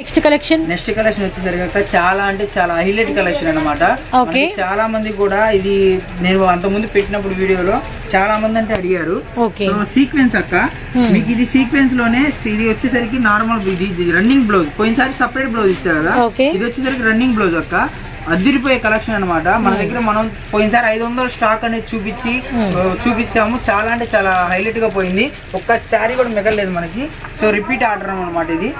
Next collection next collection వచ్చేసరికి చాలా అంటే చాలా హైలైట్ కలెక్షన్ అనమాట Okay. చాలా మంది కూడా ఇది నేను అంత ముందు పెట్టినప్పుడు వీడియోలో చాలా మంది అంటే అడిగారు. సీక్వెన్స్ అక్క. మీకు ఇది సీక్వెన్స్లోనే ఇది వచ్చేసరికి నార్మల్ ఇది రన్నింగ్ బ్లౌజ్ పోయినసారి సపరేట్ బ్లౌజ్ ఇచ్చా కదా. ఇది వచ్చేసరికి రన్నింగ్ బ్లౌజ్ అక్క. అదిరిపోయే కలెక్షన్ అన్నమాట. మన దగ్గర మనం పోయినసారి ఐదు వందల స్టాక్ అనేది చూపించి ఆ, చూపించాము. చాలా అంటే చాలా హైలైట్గా పోయింది. ఒక్క శారీ కూడా మిగలలేదు మనకి. సో రిపీట్ ఆర్డర్ అనమాట ఇది.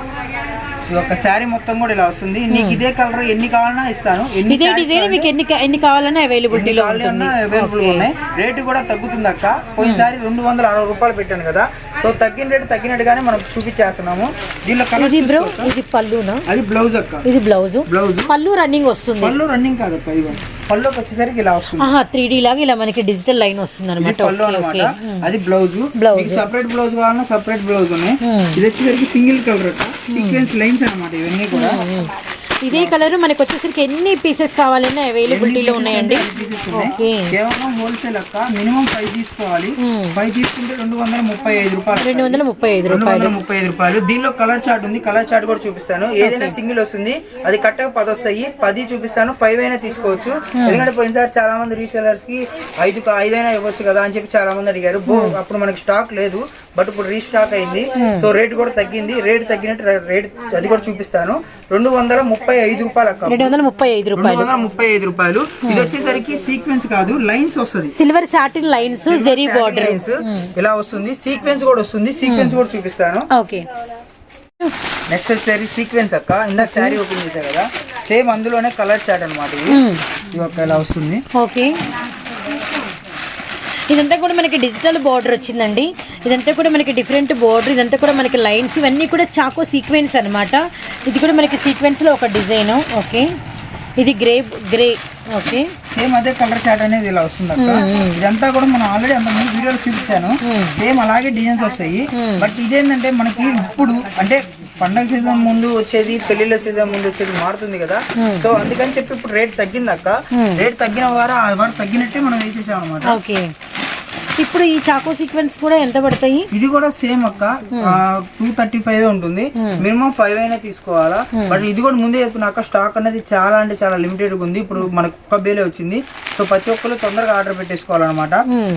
ఒక శారీ మొత్తం కూడా ఇలా వస్తుంది. నీకు ఇదే కలర్ ఎన్ని కావాలన్నా ఇస్తాను. ఎన్ని ఇదే డిజైన్ మీకు ఎన్ని ఎన్ని కావాలన్నా అవైలబిలిటీలో అవైలబుల్ ఉన్నాయి. రేటు కూడా తగ్గుతుంది అక్క. పోయినసారి రెండు వందల అరవై రూపాయలు పెట్టాను కదా. సో తగ్గిన రేటు తగ్గినట్టుగానే మనం చూపించేస్తున్నాము. దీనిలో కలర్ ఇది బ్రో ఇది పళ్ళునా? అది బ్లౌజ్ అక్క. ఇది బ్లౌజ్ బ్లౌజ్ పళ్ళు రన్నింగ్ వస్తుంది. పళ్ళు రన్నింగ్ కాదక్క ఇవ్వ పళ్ళుకి వచ్చేసరికి ఇలా వస్తుంది. త్రీ లాగా ఇలా మనకి డిజిటల్ లైన్ వస్తుంది అనమాట పళ్ళు అనమాట అది బ్లౌజ్. మీకు సపరేట్ బ్లౌజ్ కావాలన్నా సపరేట్ బ్లౌజ్ ఉన్నాయి. ఇది వచ్చేసరికి సింగిల్ కలర్ సీక్వెన్స్ లైన్స్ అన్నమాట ఇవన్నీ కూడా. ఇదే కలర్ మనకి వచ్చేసరికి ఎన్ని పీసెస్ కావాలన్నా అవైలబిలిటీలో ఉన్నాయండి. కేవలం హోల్సేల్ అక్క మినిమం ఫైవ్ తీసుకోవాలి. ఫైవ్ తీసుకుంటే రెండు వందల ముప్పై ఐదు రూపాయలు రెండు వందల ముప్పై ఐదు వందల ముప్పై ఐదు రూపాయలు. దీనిలో కలర్ చార్ట్ ఉంది. కలర్ చార్ట్ కూడా చూపిస్తాను. ఏదైనా సింగిల్ వస్తుంది. అది కరెక్ట్గా పది వస్తాయి. పది చూపిస్తాను. ఫైవ్ అయినా తీసుకోవచ్చు. ఎందుకంటే పోయినసారి చాలా మంది రీసేలర్స్కి ఐదు ఐదైనా ఇవ్వచ్చు కదా అని చెప్పి చాలా మంది అడిగారు. బో అప్పుడు మనకి స్టాక్ లేదు. బట్ ఇప్పుడు రీస్టాక్ అయింది. సో రేట్ కూడా తగ్గింది. రేట్ తగ్గినట్టు రేట్ అది కూడా చూపిస్తాను. రెండు వందల ముప్పై ఐదు రూపాయలు అక్క. రెండు వందల ముప్పై ఐదు రూపాయలు. వందల ముప్పై ఐదు రూపాయలు. ఇది వచ్చేసరికి సీక్వెన్స్ కాదు లైన్స్ వస్తుంది. Silver satin lines zari border ఇలా వస్తుంది. సీక్వెన్స్ కూడా వస్తుంది. సీక్వెన్స్ కూడా చూపిస్తాను. ఓకే నెక్స్ట్ వచ్చేసరి సీక్వెన్స్ అక్క. ఇందాక శారీ ఓపెన్ చేశా కదా. సేమ్ అందులోనే కలర్ చాట్ అనమాట ఇది. ఇది ఒక ఇలా వస్తుంది. ఓకే ఇదంతా కూడా మనకి డిజిటల్ బార్డర్ వచ్చిందండి. ఇదంతా కూడా మనకి డిఫరెంట్ బార్డర్ ఇదంతా కూడా మనకి లైన్స్ ఇవన్నీ కూడా చాకో సీక్వెన్స్ అన్నమాట. ఇది కూడా మనకి సీక్వెన్స్లో ఒక డిజైన్ ఓకే ఇది గ్రే గ్రే ఓకే సేమ్ అదే కలర్ చాట్ అనేది ఇలా వస్తుంది అక్క. ఇదంతా కూడా మనం ఆల్రెడీ అంత ముందు వీడియోలో చూపించాను. సేమ్ అలాగే డిజైన్స్ వస్తాయి. బట్ ఇదేంటంటే మనకి ఇప్పుడు అంటే పండగ సీజన్ ముందు వచ్చేది పెళ్ళిళ్ళ సీజన్ ముందు వచ్చేది మారుతుంది కదా. సో అందుకని చెప్పి ఇప్పుడు రేట్ తగ్గింది అక్క. రేట్ తగ్గిన వారు ఆ వారు తగ్గినట్టే మనం వేసేసాం అనమాట ఓకే ఇప్పుడు ఈ చాకో సీక్వెన్స్ కూడా ఎంత పడతాయి? ఇది కూడా సేమ్ అక్క. టూ థర్టీ ఫైవ్ ఉంటుంది. మినిమం ఫైవ్ అయినా తీసుకోవాలా. బట్ ఇది కూడా ముందే చెప్పినాక స్టాక్ అనేది చాలా అంటే చాలా లిమిటెడ్ ఉంది. ఇప్పుడు మనకు ఒక్క బేలే వచ్చింది. సో ప్రతి ఒక్కరు తొందరగా ఆర్డర్ పెట్టేసుకోవాలన్నమాట. మ్మ్.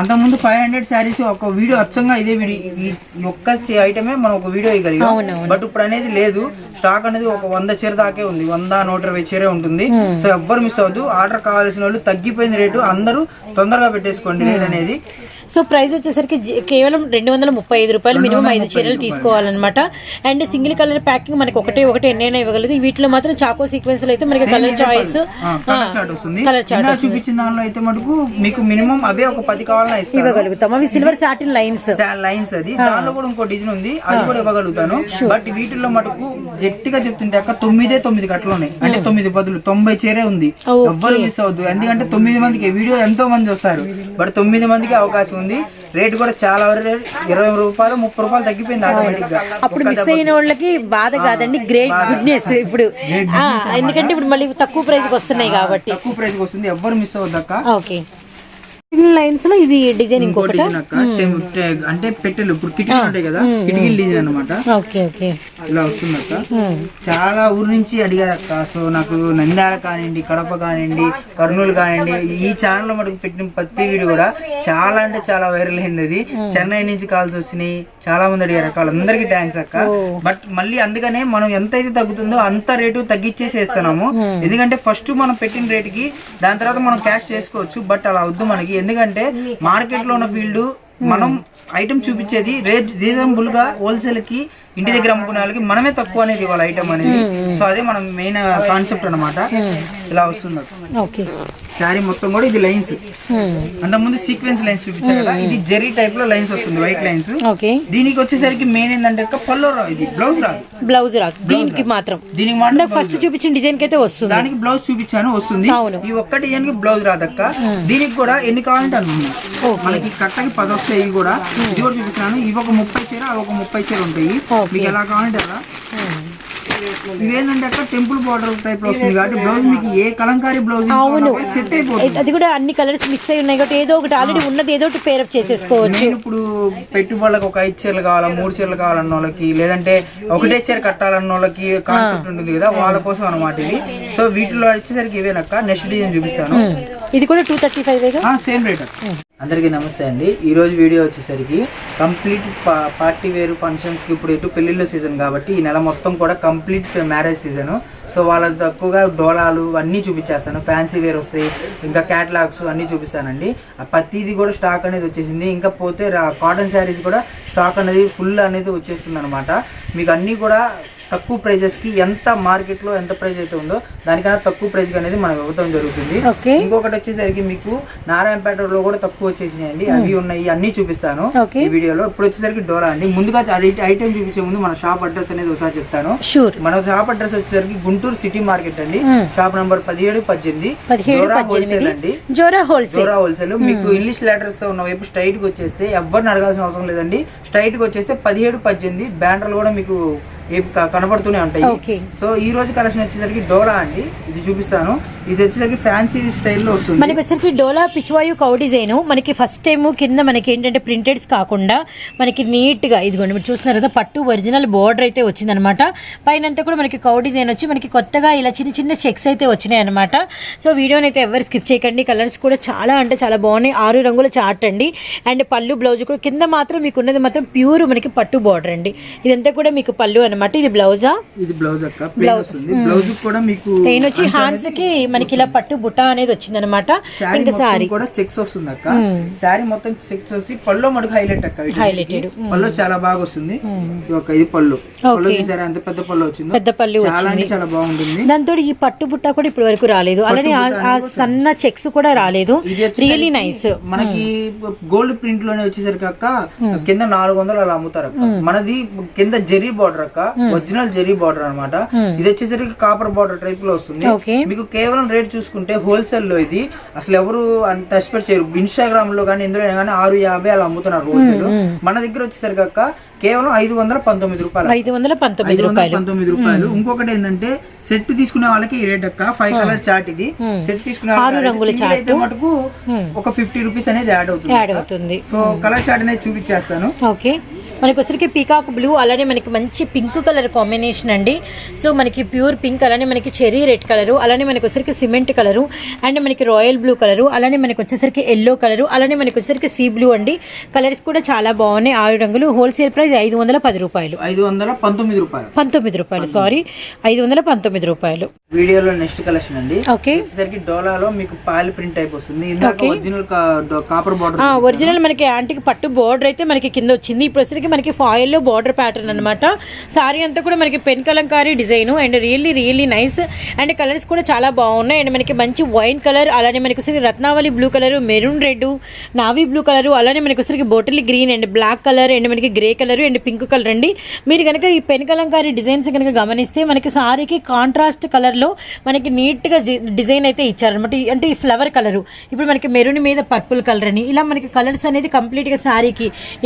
అంతకుముందు ఫైవ్ హండ్రెడ్ శారీస్ ఒక వీడియో అచ్చంగా ఇదే వీడియో ఒక్క ఐటమే మనం ఒక వీడియో ఇవ్వగలిగాం. బట్ ఇప్పుడు అనేది లేదు. స్టాక్ అనేది ఒక వంద చీర దాకే ఉంది. వంద నూట ఇరవై చీరే ఉంటుంది. సో ఎవ్వరు మిస్ అవ్వద్దు. ఆర్డర్ కావాల్సిన వాళ్ళు తగ్గిపోయిన రేటు అందరూ తొందరగా పెట్టేసుకోండి రేట్ అనేది. సో ప్రైస్ వచ్చేసరికి కేవలం రెండు వందల ముప్పై ఐదు రూపాయలు మినిమం ఐదు చీరలు తీసుకోవాలన్నమాట. అండ్ సింగిల్ కలర్ ప్యాకింగ్ మనకి ఒకటే ఒకటి ఎన్నైనా ఇవ్వగలదు. వీటిలో మాత్రం చాకో సీక్వెన్స్ అయితే మనకి కలర్ చాయిస్. కలర్ చార్ట్ చూపించిన దానిలో అయితే మటుకు మీకు మినిమం అవే ఒక పది ఇస్తాను ఇవ్వగలుగుతాం. అవి సిల్వర్ సాటిన్ లైన్స్ లైన్స్ అది. దానిలో కూడా ఇంకో డిజైన్ ఉంది. అది కూడా ఇవ్వగలుగుతాను. బట్ వీటిల్లో మటుకు గట్టిగా చెప్తుంటే అక్క తొమ్మిదే తొమ్మిది కట్టలు ఉన్నాయి అంటే తొమ్మిది బదులు తొంభై చీరే ఉంది. ఎవ్వరు మిస్ అవ్వద్దు. ఎందుకంటే తొమ్మిది మందికి వీడియో ఎంతో మంది వస్తారు. బట్ తొమ్మిది మందికి అవకాశం ఉంది. రేట్ కూడా చాలా వరకు ఇరవై రూపాయలు ముప్పై రూపాయలు తగ్గిపోయింది ఆటోమేటిక్గా అప్పుడు మిస్ అయిన వాళ్ళకి బాధ కాదండి గ్రేట్ గుడ్నెస్ ఇప్పుడు. ఎందుకంటే ఇప్పుడు మళ్ళీ తక్కువ ప్రైస్కి వస్తున్నాయి కాబట్టి. తక్కువ ప్రైస్ వస్తుంది ఎవ్వరు మిస్ అవ్వద్దు అక్క. ఓకే. లైన్స్లో ఇది డిజైన్ ఇంకో ఇంకొకటి. డిజైన్ అక్క. టెం- టె- అంటే పెట్టెలు ఇప్పుడు కిటికీలు ఉంటాయి కదా కిటికీల డిజైన్ ఓకే ఓకే. ఇలా వస్తుంది అక్క. చాలా ఊరు నుంచి అడిగారు అక్క. సో నాకు నంద్యాల కానివ్వండి కడప కానివ్వండి కర్నూలు కానివ్వండి ఈ ఛానల్లో మటుకు పెట్టిన ప్రతి వీడియో కూడా చాలా అంటే చాలా వైరల్ అయింది అది. చెన్నై నుంచి కాల్స్ వచ్చినాయి. చాలా మంది అడిగారు అక్క. వాళ్ళందరికీ థ్యాంక్స్ అక్క. బట్ మళ్ళీ అందుకనే మనం ఎంత అయితే తగ్గుతుందో అంత రేటు తగ్గించేసి వేస్తున్నాము ఎందుకంటే ఫస్ట్ మనం పెట్టిన రేటుకి దాని తర్వాత మనం క్యాష్ చేసుకోవచ్చు. బట్ అలా వద్దు మనకి. ఎందుకంటే మార్కెట్లో ఉన్న ఫీల్డ్ మనం ఐటమ్ చూపించేది రేట్ రీజనబుల్గా హోల్సేల్కి ఇంటి దగ్గర అమ్ముకునే వాళ్ళకి మనమే తక్కువ అనేది ఇవ్వాలి ఐటమ్ అనేది. సో అదే మనం మెయిన్ కాన్సెప్ట్ అన్నమాట. ఇలా వస్తుంది ఓకే. శారీ మొత్తం కూడా ఇది లైన్స్ అంత ముందు సీక్వెన్స్ లైన్స్ చూపించారు కదా ఇది జెరీ టైప్లో లైన్స్ వస్తుంది వైట్ లైన్స్ ఓకే. దీనికి వచ్చేసరికి మెయిన్ ఏంటంటే అక్క పల్లో రాదు ఇది బ్లౌజ్ రాదు. బ్లౌజ్ రాదు. దీనికి మాత్రం. దీనికి మాత్రం ఫస్ట్ చూపించిన డిజైన్కి అయితే వస్తుంది. దానికి బ్లౌజ్ చూపించాను వస్తుంది. ఈ ఒక్క డిజైన్కి బ్లౌజ్ రాదక్క దీనికి కూడా ఎన్ని కావాలంటే అన్ని ఉన్నాయి. మనకి కట్టకి పది వస్తాయి ఇవి కూడా. ఇది కూడా చూపిస్తాను ఇవి ఒక ముప్పై చీర అవి ఒక ముప్పై చీర ఉంటాయి. మీకు ఎలా కావాలంటే అలా. ఇవేంటంటే అక్క టెంపుల్ బార్డర్ టైప్లో వస్తుంది కాబట్టి బ్లౌజ్ మీకు ఏ కలంకారీ బ్లౌజ్ అవును. సెట్ అయిపోతుంది. అది కూడా అన్ని కలర్స్ మిక్స్ అయి ఉన్నాయి కాబట్టి ఏదో ఒకటి ఆల్రెడీ ఉన్నది ఏదో ఒకటి పేరప్ చేసేసుకోవచ్చు. నేను ఇప్పుడు పెట్టుబడులకు ఒక ఐదు చీరలు కావాలా మూడు చీరలు కావాలన్న వాళ్ళకి లేదంటే ఒకటే చీర కట్టాలన్న వాళ్ళకి కాన్సెప్ట్ ఉంటుంది కదా వాళ్ళ కోసం అనమాట ఇది. సో వీటిలో వచ్చేసరికి ఇవేనక్క? నెక్స్ట్ డిజైన్ చూపిస్తాను. ఇది కూడా two thirty five same rate అందరికీ నమస్తే అండి. ఈ రోజు వీడియో వచ్చేసరికి కంప్లీట్ పార్టీ వేర్ ఫంక్షన్స్కి ఇప్పుడు ఎటు పెళ్ళిళ్ళ సీజన్ కాబట్టి ఈ నెల మొత్తం కూడా కంప్లీట్ మ్యారేజ్ సీజన్. సో వాళ్ళ తక్కువగా డోలాలు అన్నీ చూపించేస్తాను. ఫ్యాన్సీ వేర్ వస్తాయి ఇంకా క్యాటలాగ్స్ అన్నీ చూపిస్తానండి. ఆ ప్రతిది కూడా స్టాక్ అనేది వచ్చేసింది. ఇంకా పోతే కాటన్ శారీస్ కూడా స్టాక్ అనేది ఫుల్ అనేది వచ్చేస్తుంది అనమాట మీకు అన్నీ కూడా తక్కువ ప్రైజెస్కి ఎంత మార్కెట్లో ఎంత ప్రైస్ అయితే ఉందో దానికన్నా తక్కువ ప్రైస్ అనేది మనం ఇవ్వడం జరుగుతుంది. ఇంకొకటి వచ్చేసరికి మీకు నారాయణపేటలో కూడా తక్కువ వచ్చేసినాయండి. అవి ఉన్నాయి అన్ని చూపిస్తాను ఈ వీడియోలో. ఇప్పుడు వచ్చేసరికి డోరా అండి. ముందుగా ఐటమ్ చూపించే ముందు మన షాప్ అడ్రస్ అనేది ఒకసారి చెప్తాను. షూర్ మన షాప్ అడ్రస్ వచ్చేసరికి గుంటూరు సిటీ మార్కెట్ అండి. మ్మ్. షాప్ నంబర్ పదిహేడు పద్దెనిమిది. పద్దెనిమిది. హోల్సేల్ అండి. జోరా హోల్సేల్. జోరా హోల్సేల్. మీకు ఇంగ్లీష్ లెటర్స్తో ఉన్న వైపు స్ట్రైట్కి వచ్చేస్తే ఎవరిని అడగాల్సిన అవసరం లేదండి. స్ట్రైట్కి వచ్చేస్తే పదిహేడు పద్దెనిమిది. బ్యానర్లు కూడా మీకు కనబడుతూనే ఉంటాయి. సో ఈ రోజు కలెక్షన్ వచ్చేసరికి డోరా అండి. ఇది చూపిస్తాను. ఇది వచ్చేసరికి ఫ్యాన్సీ స్టైల్లో వస్తుంది. మనకి వచ్చరికి డోలా పిచ్వాయు కౌ డిజైన్ మనకి ఫస్ట్ టైం కింద మనకి ఏంటంటే ప్రింటెడ్స్ కాకుండా మనకి నీట్గా ఇదిగోండి మీరు చూస్తున్నారు కదా పట్టు ఒరిజినల్ బోర్డర్ అయితే వచ్చిందనమాట. పైన అంతా కూడా మనకి కౌ డిజైన్ వచ్చి మనకి కొత్తగా ఇలా చిన్న చిన్న చెక్స్ అయితే వచ్చినాయి అనమాట సో వీడియోని అయితే ఎవరు స్కిప్ చేయకండి. కలర్స్ కూడా చాలా అంటే చాలా బాగున్నాయి. ఆరు రంగుల చార్ట్ అండి. అండ్ పళ్ళు బ్లౌజ్ కూడా కింద మాత్రం మీకు ఉన్నది మాత్రం ప్యూర్ మనకి పట్టు బోర్డర్ అండి. ఇదంతా కూడా మీకు పళ్ళు అనమాట. ఇది బ్లౌజా ఇది బ్లౌజ్ అక్క. బ్లౌజ్ కూడా మీకు ప్లెయిన్ వచ్చి హ్యాండ్స్కి మనకి ఇలా పట్టు బుట్ట అనేది వచ్చిందనమాట శారీ ఇంకా సారీ కూడా చెక్స్ వస్తుంది అక్క శారీ మొత్తం చెక్స్ వచ్చి పళ్ళు మడుగు హైలైట్ అక్క. Highlighted. పళ్ళు చాలా బాగా వస్తుంది. ఒక ఇది పళ్ళు. పళ్ళు చూసారా? ఎంత పెద్ద పళ్ళు వచ్చిందో? పెద్ద పళ్ళు చాలా బాగుంటుంది. దాంతో ఈ పట్టు బుట్ట కూడా ఇప్పటి వరకు రాలేదు. అలానే ఆ- సన్న చెక్స్ కూడా రాలేదు. రియలీ నైస్ మనకి గోల్డ్ ప్రింట్లోనే వచ్చేసరికి అక్క కింద నాలుగు వందలు అలా అమ్ముతారు అక్క మనది కింద జెరీ బార్డర్ అక్క ఒరిజినల్ జెరీ బార్డర్ అన్నమాట ఇది వచ్చేసరికి కాపర్ బార్డర్ టైప్లో వస్తుంది. మీకు కేవలం రేట్ చూసుకుంటే హోల్సేల్లో ఇది. అసలు ఎవరు అంత ఎక్స్పెక్ట్ చేయరు. ఇన్స్టాగ్రామ్లో కానీ ఇందులో కానీ ఆరు యాభై అలా అమ్ముతున్నారు హోల్సేల్. మన దగ్గర వచ్చేసరికి అక్క కేవలం ఐదు వందల పంతొమ్మిది రూపాయలు ఐదు వందల పంతొమ్మిది రూపాయలు. పంతొమ్మిది రూపాయలు. ఇంకొకటి ఏంటంటే సెట్ తీసుకునే వాళ్ళకి ఈ రేట్ అక్క. ఫైవ్ కలర్ చార్ట్ ఇది. సెట్ తీసుకునే వాళ్ళకి అయితే మటుకు ఒక ఫిఫ్టీ రూపీస్ అనేది యాడ్ అవుతుంది యాడ్ అవుతుంది. సో కలర్ చార్ట్ అనేది చూపించేస్తాను. ఓకే. మనకి వచ్చరికి పీకాక్ బ్లూ అలానే మనకి మంచి పింక్ కలర్ కాంబినేషన్ అండి. సో మనకి ప్యూర్ పింక్ అలానే మనకి చెరీ రెడ్ కలరు అలానే మనకి వచ్చరికి సిమెంట్ కలరు అండ్ మనకి రాయల్ బ్లూ కలరు అలానే మనకి వచ్చేసరికి ఎల్లో కలరు అలానే మనకి వచ్చేసరికి సీ బ్లూ అండి. కలర్స్ కూడా చాలా బాగున్నాయి. ఆరు రంగులు. హోల్సేల్ ప్రైస్ ఐదు వందల పది రూపాయలు. ఐదు వందల పంతొమ్మిది రూపాయలు. పంతొమ్మిది రూపాయలు. సారీ ఐదు వందల పంతొమ్మిది రూపాయలు. వీడియోలో నెక్స్ట్ కలెక్షన్ అండి. ఓకే వచ్చేసరికి డోలాలో మీకు పాలి ప్రింట్ టైప్ వస్తుంది ఇందాక ఒరిజినల్ కాపర్ బార్డర్ ఒరిజినల్ మనకి యాంటికి పట్టు బార్డర్ అయితే మనకి కింద వచ్చింది. ఇప్పుడు వచ్చేసరికి మనకి ఫాయిల్లో బార్డర్ ప్యాటర్న్ అనమాట సారీ అంతా కూడా మనకి pen kalamkari design and really really nice and colours కూడా చాలా బాగున్నాయి. అండ్ మనకి మంచి వైన్ కలర్ అలానే మనకి వచ్చేసరికి రత్నావళి blue colour maroon red navy blue colour అలానే మనకి వచ్చేసరికి bottle green and black colour and మనకి grey colour and pink colour అండి. మీరు కనుక ఈ పెన్ కలంకారీ డిజైన్స్ కనుక గమనిస్తే మనకి సారీకి కాంట్రాస్ట్ కలర్లో మనకి నీట్గా డిజైన్ అయితే ఇచ్చారనమాట అంటే ఈ ఫ్లవర్ కలర్ ఇప్పుడు మనకి మెరూన్ మీద పర్పుల్ కలర్ అని. ఇలా మనకి కలర్స్ అనేది కంప్లీట్గా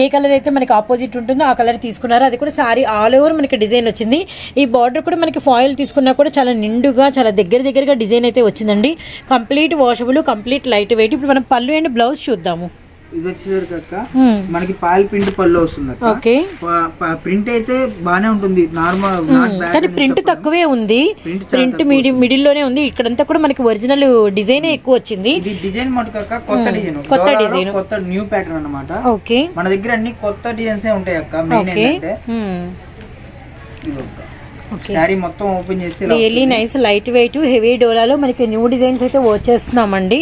ఏ కలర్ అయితే మనకి ఆపోజిట్ ఉంటుందో ఆ కలర్ తీసుకున్నారు. అది కూడా సారీ ఆల్ ఓవర్ మనకి డిజైన్ వచ్చింది. ఈ బార్డర్ కూడా మనకి ఫాయిల్ తీసుకున్నా కూడా చాలా నిండుగా చాలా దగ్గర దగ్గరగా డిజైన్ అయితే వచ్చిందండి. Complete washable complete light weight. ఇప్పుడు మనం పళ్ళు అండ్ బ్లౌజ్ చూద్దాము. ఇది వచ్చేసరికి అక్క మనకి పాలి పిండి పళ్ళు వస్తుంది అక్క. ఓకే. ప్రింట్ అయితే బానే ఉంటుంది నార్మల్ కానీ ప్రింట్ తక్కువే ఉంది. ప్రింట్ మిడి మిడిల్లోనే ఉంది. ఇక్కడంతా కూడా మనకి ఒరిజినల్ డిజైన్ ఎక్కువ వచ్చింది. డిజైన్ మటుకు కొత్త డిజైన్. కొత్త design. కొత్త న్యూ ప్యాటర్న్ అన్నమాట. ఓకే. మన దగ్గర అన్ని కొత్త డిజైన్స్ ఉంటాయి అక్క మెయిన్ ఏంటంటే. శారీ మొత్తం ఓపెన్ చేస్తే ఇలా really nice light weight heavy డోలాలో మనకి న్యూ డిజైన్స్ అయితే వచ్చేస్తున్నామండి.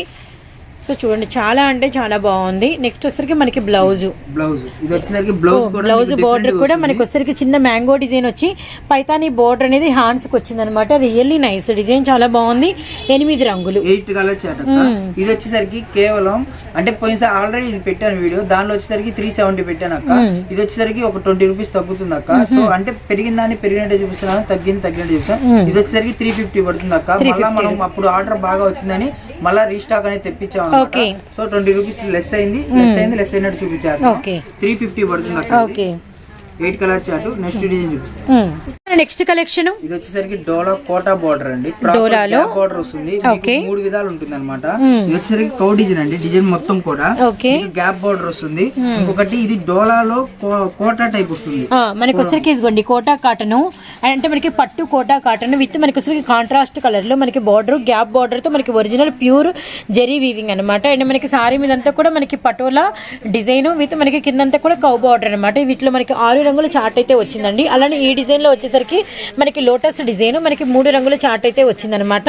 సో చూడండి చాలా అంటే చాలా బాగుంది. నెక్స్ట్ వచ్చరికి మనకి బ్లౌజ్. బ్లౌజ్. ఇది వచ్చేసరికి బ్లౌజ్ బార్డర్ కూడా. మనకి వచ్చరికి చిన్న మ్యాంగో డిజైన్ వచ్చి పైతాని బార్డర్ అనేది హ్యాండ్స్కి వచ్చింది అనమాట రియల్లీ నైస్ డిజైన్ చాలా బాగుంది. ఎనిమిది రంగులు. ఎయిట్ కలర్ చాట్ అక్క ఇది వచ్చేసరికి కేవలం అంటే పోయినసారి ఆల్రెడీ ఇది పెట్టాను వీడియో. దానిలో వచ్చేసరికి త్రీ సెవెంటీ పెట్టాను అక్క. ఇది వచ్చేసరికి ఒక ట్వంటీ రూపీస్ తగ్గుతుంది అక్క. సో అంటే పెరిగిన దాన్ని పెరిగినట్టే చూపిస్తున్నాను. తగ్గింది తగ్గినట్టు చూపిస్తాను ఇది వచ్చేసరికి త్రీ ఫిఫ్టీ పడుతుంది అక్క. మళ్ళీ మనం అప్పుడు ఆర్డర్ బాగా వచ్చిందని మళ్ళీ రీస్టాక్ అనేది తెప్పించాము Okay. So twenty rupees less అయింది. లెస్ అయింది లెస్ అయినట్టు చూపించేస్తాను ఓకే. త్రీ ఫిఫ్టీ పడుతుంది అక్క okay. Eight colour chart next design చూపిస్తాను. నెక్స్ట్ కలెక్షన్ ఇది వచ్చేసరికి డోలా కోటా బార్డర్ అండి. డోలాలో? బార్డర్ వస్తుంది. మీకు మూడు విధాలు ఉంటుంది అనమాట ఇది వచ్చేసరికి కౌ డిజైన్ అండి డిజైన్ మొత్తం కూడా. ఓకే గ్యాప్ బార్డర్ వస్తుంది. ఇంకొకటి ఇది డోలాలో కోటా టైప్ వస్తుంది. మనకి వచ్చరికి ఇదిగోండి కోటా కాటన్. అంటే మనకి పట్టు కోటా కాటన్ విత్ మనకి వచ్చరికి కాంట్రాస్ట్ కలర్లో మనకి బార్డర్ గ్యాప్ బార్డర్తో మనకి ఒరిజినల్ ప్యూర్ జెరీ వీవింగ్ అనమాట అండ్ మనకి సారీ మీద అంతా కూడా మనకి పటోలా డిజైన్ విత్ మనకి కిందంతా కూడా కౌ బార్డర్ అనమాట వీటిలో మనకి ఆరు రంగుల చార్ట్ అయితే వచ్చిందండి. అలానే ఈ డిజైన్లో వచ్చేసరికి మనకి లోటస్ డిజైన్ మనకి మూడు రంగుల చార్ట్ అయితే వచ్చిందనమాట.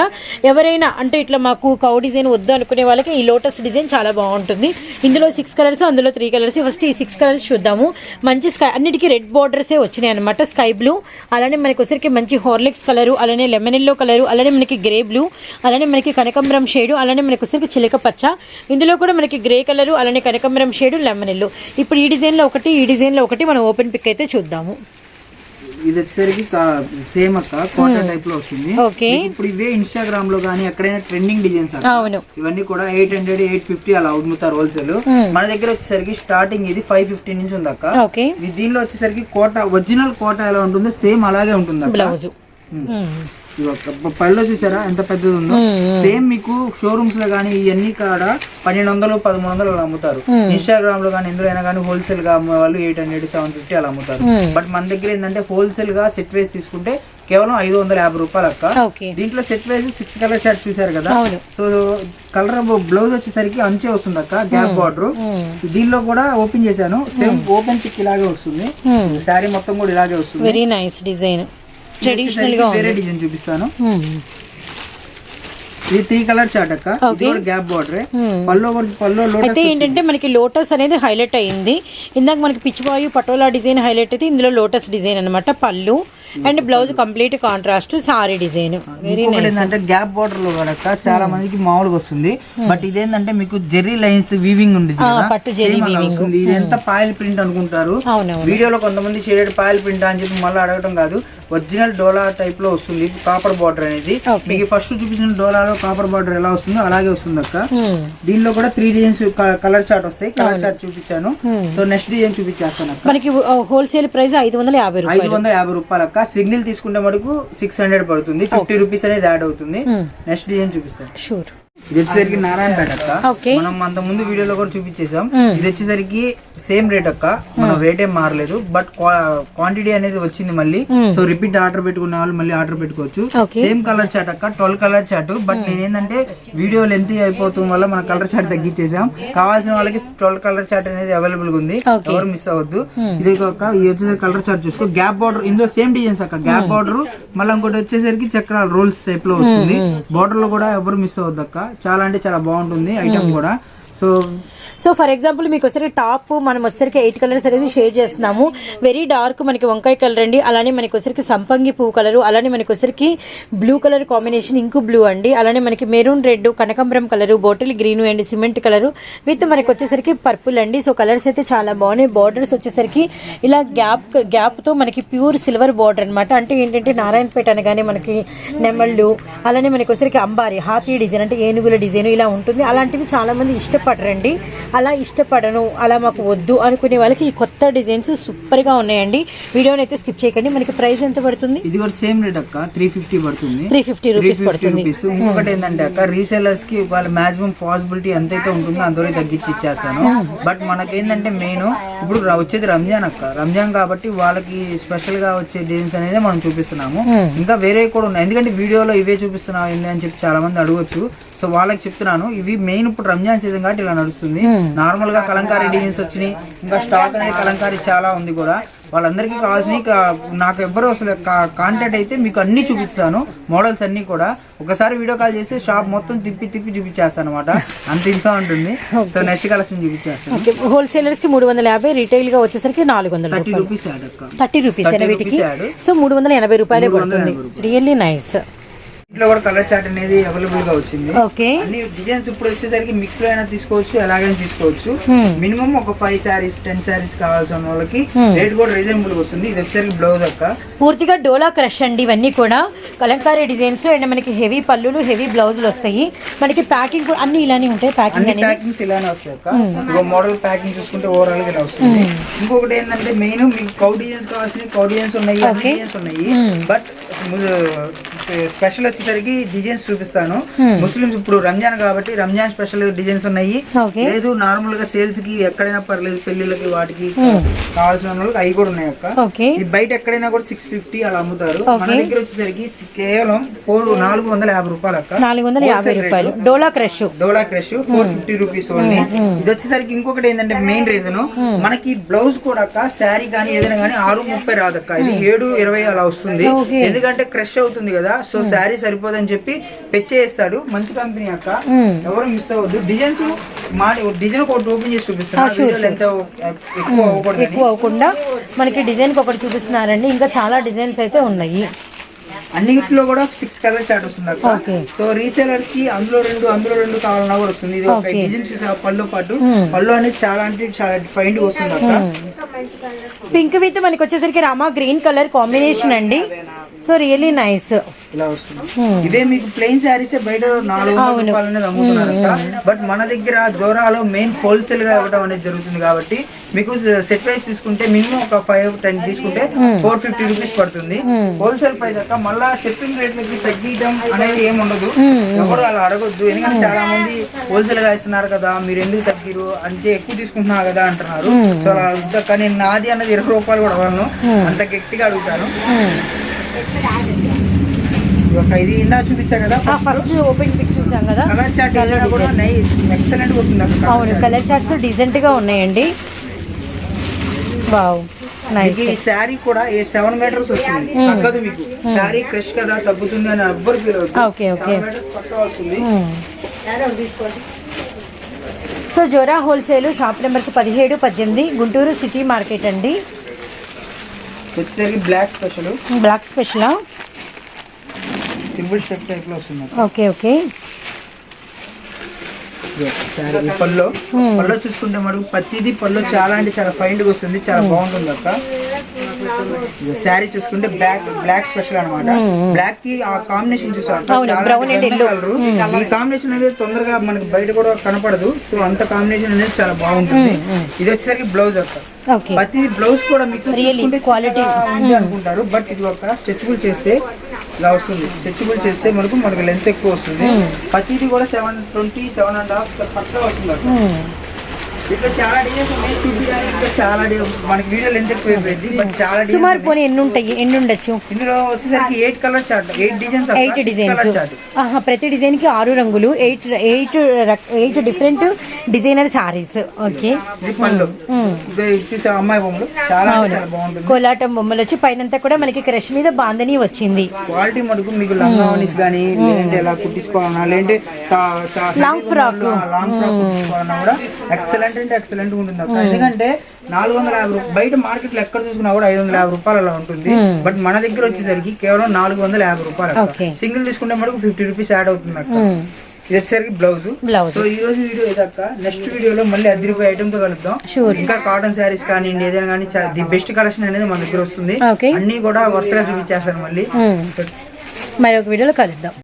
ఎవరైనా అంటే ఇట్లా మాకు కౌ డిజైన్ వద్దు అనుకునే వాళ్ళకి ఈ లోటస్ డిజైన్ చాలా బాగుంటుంది. ఇందులో సిక్స్ కలర్స్ అందులో త్రీ కలర్స్ ఫస్ట్ ఈ సిక్స్ కలర్స్ చూద్దాము. మంచి స్కై అన్నిటికీ రెడ్ బార్డర్సే వచ్చినాయి అనమాట స్కై బ్లూ అలానే మనకి వచ్చరికి మంచి హార్లిక్స్ కలరు అలానే లెమన్ ఎల్లో కలరు అలానే మనకి గ్రే బ్లూ అలానే మనకి కనకంబరం షేడు అలానే మనకి వచ్చరికి చిలక పచ్చ. ఇందులో కూడా మనకి గ్రే కలరు అలానే కనకంబరం షేడు లెమన్ ఎల్లో ఇప్పుడు ఈ డిజైన్లో ఒకటి ఈ డిజైన్లో ఒకటి మనం ఓపెన్ పిక్ అయితే చూద్దాము. ఇది వచ్చేసరికి సేమ్ అక్క కోటా టైప్లో వస్తుంది ఇప్పుడు ఇవే ఇన్స్టాగ్రామ్లో కానీ ఎక్కడైనా ట్రెండింగ్ డిజైన్స్ అవును. ఇవన్నీ కూడా ఎయిట్ హండ్రెడ్ ఎయిట్ ఫిఫ్టీ అలా అమ్ముతారు హోల్సేల్ మన దగ్గర వచ్చేసరికి స్టార్టింగ్ ఇది ఫైవ్ ఫిఫ్టీ నుంచి ఉంది అక్క. దీనిలో వచ్చేసరికి కోట ఒరిజినల్ కోట ఎలా ఉంటుందో సేమ్ అలాగే ఉంటుంది అక్క పళ్ళు చూసారా? ఎంత పెద్దది ఉందో సేమ్ మీకు షోరూమ్స్లో కానీ ఇవన్నీ కాడ పన్నెండు వందలు పదమూడు వందలు అలా అమ్ముతారు. ఇన్స్టాగ్రామ్లో కానీ ఎందులో అయినా కానీ హోల్సేల్గా అమ్మే వాళ్ళు ఎయిట్ హండ్రెడ్ సెవెన్ ఫిఫ్టీ అలా అమ్ముతారు. బట్ మన దగ్గర ఏంటంటే హోల్సేల్గా సెట్ వేసి తీసుకుంటే కేవలం ఐదు వందల యాభై రూపాయలు అక్క. ఓకే. దీంట్లో సెట్ వేసి సిక్స్ కలర్ షర్ట్ చూసారు కదా? సో కలర్ బ్లౌజ్ వచ్చేసరికి అంచే వస్తుంది అక్క గ్యాప్ బార్డర్. దీనిలో కూడా ఓపెన్ చేశాను. సేమ్ ఓపెన్ పిక్ ఇలాగే వస్తుంది. శారీ మొత్తం కూడా ఇలాగే వస్తుంది. వెరీ నైస్ డిజైన్ ట్రెడిషనల్గా వేరే డిజైన్ చూపిస్తాను. ఇది త్రీ కలర్ చాట్ అక్క. గ్యాప్ బార్డర్ పల్లో పల్లో అయితే ఏంటంటే మనకి లోటస్ అనేది హైలైట్ అయింది. ఇందాక మనకి పిచ్చివాయు పటోలా డిజైన్ హైలైట్ అయితే ఇందులో లోటస్ డిజైన్ అన్నమాట pallu. And blouse complete contrast sari design very ఏంటంటే గ్యాప్ బార్డర్లో కనుక చాలా మందికి మామూలుగా వస్తుంది. బట్ ఇదేంటంటే మీకు జెర్రీ లైన్స్ వీవింగ్ ఉంది పట్టు జెర్రీ వస్తుంది. ఇది ఎంత పాయల్ ప్రింట్ అనుకుంటారు? వీడియోలో కొంతమంది షేడెడ్ పాయల్ ప్రింట్ అని చెప్పి మళ్ళీ అడగటం కాదు. ఒరిజినల్ డోలా టైప్లో వస్తుంది కాపర్ బార్డర్ అనేది. మీకు ఫస్ట్ చూపించిన డోలాలో కాపర్ బార్డర్ ఎలా వస్తుందో అలాగే వస్తుంది అక్క. దీనిలో కూడా త్రీ డిజైన్స్ కలర్ చార్ట్ వస్తాయి. కలర్ చార్ట్ చూపించాను. సో నెక్స్ట్ డిజైన్ చూపించేస్తాను మనకి హోల్సేల్ ప్రైస్ ఐదు వందల యాభై ఐదు వందల యాభై రూపాయలు అక్క. సిగ్నల్ తీసుకుంటే మటుకు సిక్స్ హండ్రెడ్ పడుతుంది. ఫిఫ్టీ రూపీస్ అనేది యాడ్ అవుతుంది. నెక్స్ట్ డిజైన్ చూపిస్తాను. షూర్. ఇది వచ్చేసరికి నారాయణపేట అక్క. మనం అంత ముందు వీడియోలో కూడా చూపించేసాం ఇది వచ్చేసరికి సేమ్ రేట్ అక్క. మనం రేట్ ఏం మారలేదు. బట్ క్వాంటిటీ అనేది వచ్చింది మళ్ళీ. సో రిపీట్ ఆర్డర్ పెట్టుకున్న వాళ్ళు మళ్ళీ ఆర్డర్ పెట్టుకోవచ్చు. సేమ్ కలర్ చాట్ అక్క. ట్వెల్వ్ కలర్ చాట్ బట్ నేను ఏంటంటే వీడియో లెంత్ అయిపోతుంది వల్ల మన కలర్ చాట్ తగ్గించేసాం కావాల్సిన వాళ్ళకి ట్వెల్వ్ కలర్ చాట్ అనేది అవైలబుల్గా ఉంది. ఎవరు మిస్ అవ్వద్దు. ఇది ఒక ఇది వచ్చేసరికి కలర్ చార్ట్ చూసుకో. Gap border. ఇందులో సేమ్ డిజైన్స్ అక్క. Gap border. మళ్ళీ ఇంకోటి వచ్చేసరికి చక్రాల రోల్స్ టైప్లో వస్తుంది. బార్డర్లో కూడా ఎవరు మిస్ అవ్వద్దు అక్క. చాలా అంటే చాలా బాగుంటుంది ఐటమ్ కూడా. సో సో ఫర్ ఎగ్జాంపుల్ మీకు వచ్చేసరికి టాప్ మనం వచ్చేసరికి ఎయిట్ కలర్స్ అనేది షేర్ చేస్తున్నాము. వెరీ డార్క్ మనకి వంకాయ కలర్ అండి. అలానే మనకి వచ్చరికి సంపంగి పువ్వు కలరు అలానే మనకి వచ్చరికి blue colour combination ink blue అండి. అలానే మనకి మెరూన్ రెడ్ కనకాంబరం colour bottle green and cement colour with మనకి వచ్చేసరికి పర్పుల్ అండి. సో కలర్స్ అయితే చాలా బాగున్నాయి. బార్డర్స్ వచ్చేసరికి ఇలా గ్యాప్ గ్యాప్తో మనకి ప్యూర్ సిల్వర్ బార్డర్ అన్నమాట. అంటే ఏంటంటే నారాయణపేట అనగానే మనకి నెమళ్ళు అలానే మనకి వచ్చేసరికి అంబారి హాతీ డిజైన్ అంటే ఏనుగుల డిజైన్ ఇలా ఉంటుంది. అలాంటివి చాలామంది ఇష్టపడరండి. అలా ఇష్టపడను అలా మాకు వద్దు అనుకునే వాళ్ళకి ఈ కొత్త డిజైన్స్ సూపర్గా ఉన్నాయండి. వీడియోని అయితే స్కిప్ చేయకండి. మనకి ప్రైస్ ఎంత పడుతుంది? ఇది కూడా సేమ్ రేట్ అక్క త్రీ ఫిఫ్టీ పడుతుంది. త్రీ ఫిఫ్టీ రూపీస్ పడుతుంది. ఇంకొకటి ఏంటంటే అక్క రీసేలర్స్కి వాళ్ళ మాక్సిమం పాసిబిలిటీ ఎంతైతే ఉంటుందో అంతవరకు తగ్గించి ఇచ్చేస్తాను బట్ మనకేంటంటే మెయిన్ ఇప్పుడు వచ్చేది రంజాన్ అక్క. రంజాన్ కాబట్టి వాళ్ళకి స్పెషల్గా వచ్చే డిజైన్స్ అనేది మనం చూపిస్తున్నాము. ఇంకా వేరే కూడా ఉన్నాయి. ఎందుకంటే వీడియోలో ఇవే చూపిస్తున్నావు ఏంది అని చెప్పి చాలా మంది అడగొచ్చు. సో వాళ్ళకి చెప్తున్నాను ఇవి మెయిన్ ఇప్పుడు రంజాన్ సీజన్ కాబట్టి ఇలా నడుస్తుంది. నార్మల్గా కలంకారీ డిజైన్స్ వచ్చినాయి ఇంకా స్టాక్ అనేది కలంకారీ చాలా ఉంది కూడా. వాళ్ళందరికీ కావాల్సిన నాకు ఎవ్వరు అసలు కాంటాక్ట్ అయితే మీకు అన్ని చూపిస్తాను మోడల్స్ అన్ని కూడా. ఒకసారి వీడియో కాల్ చేస్తే షాప్ మొత్తం తిప్పి తిప్పి చూపించేస్తాను అనమాట అంత ఇంకా ఉంటుంది. సో నెక్స్ట్ కలెక్షన్ చూపించేస్తాను. హోల్సేలర్స్కి మూడు వందల యాభై రీటైల్గా వచ్చేసరికి నాలుగు వందల థర్టీ రూపీస్ థర్టీ రూపీస్ 30 వీటికి? Rupees add. సో మూడు వందల ఎనభై రూపాయలే పడుతుంది. రియల్లీ నైస్ ఇంట్లో కూడా కలర్ చార్ట్ అనేది అవైలబుల్గా వచ్చింది. ఓకే అన్ని డిజైన్స్ ఇప్పుడు వచ్చేసరికి మిక్స్లో అయినా తీసుకోవచ్చు ఎలాగైనా తీసుకోవచ్చు. Hmm. మినిమం ఒక ఫైవ్ శారీస్ టెన్ శారీస్ కావాల్సిన వాళ్ళకి Hmm. రేట్ కూడా రీజనబుల్ వస్తుంది. ఇది వచ్చేసరికి బ్లౌజ్ అక్క. పూర్తిగా డోలా క్రష్ అండి ఇవన్నీ కూడా. కలంకారీ డిజైన్స్ అండ్ మనకి హెవీ పళ్ళులు హెవీ బ్లౌజులు వస్తాయి. మనకి ప్యాకింగ్ కూడా అన్ని ఇలానే ఉంటాయి ప్యాకింగ్ అన్ని ప్యాకింగ్స్ ఇలానే వస్తాయి అక్క. మోడల్ ప్యాకింగ్ చూసుకుంటే ఓవరాల్గా ఇలా వస్తుంది ఇంకొకటి ఏంటంటే మెయిన్ మీకు కౌ డిజైన్స్ కావాల్సిన కౌ డిజైన్స్ ఉన్నాయి. డిజైన్స్ ఉన్నాయి. బట్ స్పెషల్ వచ్చేసరికి డిజైన్స్ చూపిస్తాను. ముస్లిమ్స్ ఇప్పుడు రంజాన్ కాబట్టి రంజాన్ స్పెషల్ డిజైన్స్ ఉన్నాయి. లేదు నార్మల్గా సేల్స్కి ఎక్కడైనా పర్లేదు పెళ్ళిళ్ళకి వాటికి కావాల్సిన వాళ్ళకి అవి కూడా ఉన్నాయి అక్క. ఇది బయట ఎక్కడైనా కూడా సిక్స్ ఫిఫ్టీ అలా అమ్ముతారు. మన. దగ్గర వచ్చేసరికి కేవలం ఫోర్ నాలుగు వందల యాభై రూపాయలు అక్క. నాలుగు వందల యాభై రూపాయలు. డోలా క్రష్. డోలా crush four fifty rupees only ఇది వచ్చేసరికి ఇంకొకటి ఏంటంటే మెయిన్ రీజన్ మనకి బ్లౌజ్ కూడా అక్క శారీ కానీ ఏదైనా కానీ ఆరు ముప్పై రాదక్క. ఇది ఏడు ఇరవై అలా వస్తుంది. ఎందుకంటే క్రష్ అవుతుంది కదా. సో శారీ సరిపోదని చెప్పి పెచ్చేస్తాడు. మంచి కంపెనీ అక్క. ఎవరు మిస్ అవ్వద్దు. డిజైన్స్ మా డిజైన్ ఒకటి ఓపెన్ చేసి చూపిస్తాను. ఎక్కువ అవ్వకుండా మనకి డిజైన్ ఒకటి చూపిస్తున్నారండి. ఇంకా చాలా డిజైన్స్ అయితే ఉన్నాయి. అన్నిటిలో కూడా సిక్స్ కలర్ చార్ట్ వస్తుంది. సో రీసేలర్స్కి అందులో రెండు అందులో రెండు కావాలన్నా కూడా వస్తుంది. ఇది ఒక. డిజైన్ చూసా పళ్ళు పాటు. పళ్ళు అనేది చాలా అంటే చాలా ఫైన్ వస్తుంది అక్క. పింక్ విత్ మనకి వచ్చేసరికి రామా గ్రీన్ కలర్ కాంబినేషన్ అండి. So really nice. ఇలా వస్తుంది. ఇదే మీకు ప్లెయిన్ శారీస్ బయట నాలుగు వందల రూపాయలు అనేది అమ్ముతున్నారు బట్ మన దగ్గర జోరాలో మెయిన్ హోల్సేల్గా ఇవ్వడం అనేది జరుగుతుంది కాబట్టి మీకు సెట్ ప్రైస్ తీసుకుంటే మినిమం ఒక ఫైవ్ టెన్ తీసుకుంటే ఫోర్ ఫిఫ్టీ రూపీస్ పడుతుంది. హోల్సేల్ ప్రైస్ అక్క మళ్ళా షిప్పింగ్ రేట్లకి తగ్గించడం అనేది ఏమి ఉండదు. ఎవరు అలా అడగొద్దు. ఎందుకంటే చాలా మంది హోల్సేల్గా ఇస్తున్నారు కదా మీరు ఎందుకు తగ్గిరు అంటే ఎక్కువ తీసుకుంటున్నారు కదా అంటున్నారు. సో అలా కానీ నాది అన్నది ఇరవై రూపాయలు కూడా అంత గట్టిగా అడుగుతాను. ఇది ఇందా చూపించా కదా ఫస్ట్ ఓపెన్ పిక్ చూసాం కదా. కలర్ చార్ట్ కూడా నైస్ ఎక్సలెంట్ వస్తుంది అక్కడ అవును కలర్ చార్ట్స్ డీసెంట్గా ఉన్నాయండి. వావ్ ఈ శారీ కూడా సెవెన్ మీటర్స్ వస్తుంది. తగ్గదు మీకు. శారీ క్రష్ కదా తగ్గుతుంది అని feel okay okay so Jora wholesale shop numbers పదిహేడు పద్దెనిమిది గుంటూరు సిటీ మార్కెట్ అండి. వచ్చేసరికి బ్లాక్ స్పెషల్. బ్లాక్ స్పెషలా? సింపుల్ స్టెప్ టైప్లో వస్తుంది ఓకే ఓకే. ఈ పళ్ళు. పళ్ళు చూసుకుంటే మనకు ప్రతిదీ పళ్ళు చాలా అంటే చాలా ఫైన్గా వస్తుంది చాలా బాగుంటుంది అక్క. శారీ చూసుకుంటే బ్లాక్ బ్లాక్ స్పెషల్ అన్నమాట. బ్లాక్కి ఆ కాంబినేషన్ చూసారు ఈ కాంబినేషన్ అనేది తొందరగా మనకి బయట కూడా కనపడదు. సో అంత కాంబినేషన్ అనేది చాలా బాగుంటుంది. ఇది వచ్చేసరికి బ్లౌజ్ ఓకే. ప్రతి బ్లౌజ్ కూడా మీకు ఉంది అనుకుంటారు. బట్ ఇది ఒక స్ట్రెచబుల్ చేస్తే ఇలా వస్తుంది. స్ట్రెచబుల్ చేస్తే మనకు మనకు లెంత్ ఎక్కువ వస్తుంది. ప్రతిది కూడా seven twenty seven and half పక్కా వస్తుంది. ఇట్లా చాలా డిజైన్స్ ఉన్నాయి చూపించడానికి ఇంకా చాలా డి- మనకి వీడియో లెంత్ ఎక్కువ అయిపోయింది బట్ చాలా సుమారు పోనీ ఎన్ని ఉంటాయి ఎన్ని ఉండొచ్చు ఇందులో వచ్చేసరికి eight colour chart eight designs eight designs ఆహా ప్రతి డిజైన్కి ఆరు రంగులు eight eight eight different designer saris okay అమ్మాయి బొమ్మలు చాలా కోలాటం బొమ్మలు వచ్చి పైనంతా కూడా మనకి క్రష్ మీద బాందని వచ్చింది క్వాలిటీ మటుకు మీకు లంగావనీస్ కానీ లేదంటే ఎలా కుట్టించుకోవాలన్నా లేదంటే Long frock. లాంగ్ ఫ్రాక్ కుట్టించుకోవాలన్నా కూడా ఎక్సలెంట్ అంటే ఎక్సలెంట్ ఉంటుంది అక్క. ఎందుకంటే నాలుగు వందల యాభై రూ- బయట మార్కెట్లో ఎక్కడ చూసుకున్నా కూడా ఐదు వందల యాభై రూపాయలు అలా ఉంటుంది బట్ మన దగ్గర వచ్చేసరికి కేవలం నాలుగు వందల యాభై రూపాయలు. సింగిల్ తీసుకుంటే మటుకు ఫిఫ్టీ రూపీస్ యాడ్ అవుతుంది అక్క. ఇది వచ్చేసరికి బ్లౌజ్. సో ఈ రోజు వీడియో ఇదక్క నెక్స్ట్ వీడియోలో మళ్ళీ అదిరిపోయే ఐటమ్తో కలుద్దాం. ఇంకా కాటన్ శారీస్ కానీ ఏదైనా కానీ ది బెస్ట్ కలెక్షన్ అనేది మన దగ్గర వస్తుంది. అన్ని కూడా వరుసగా చూపించేస్తాను మళ్ళీ. మరి ఒక వీడియోలో కలుద్దాం.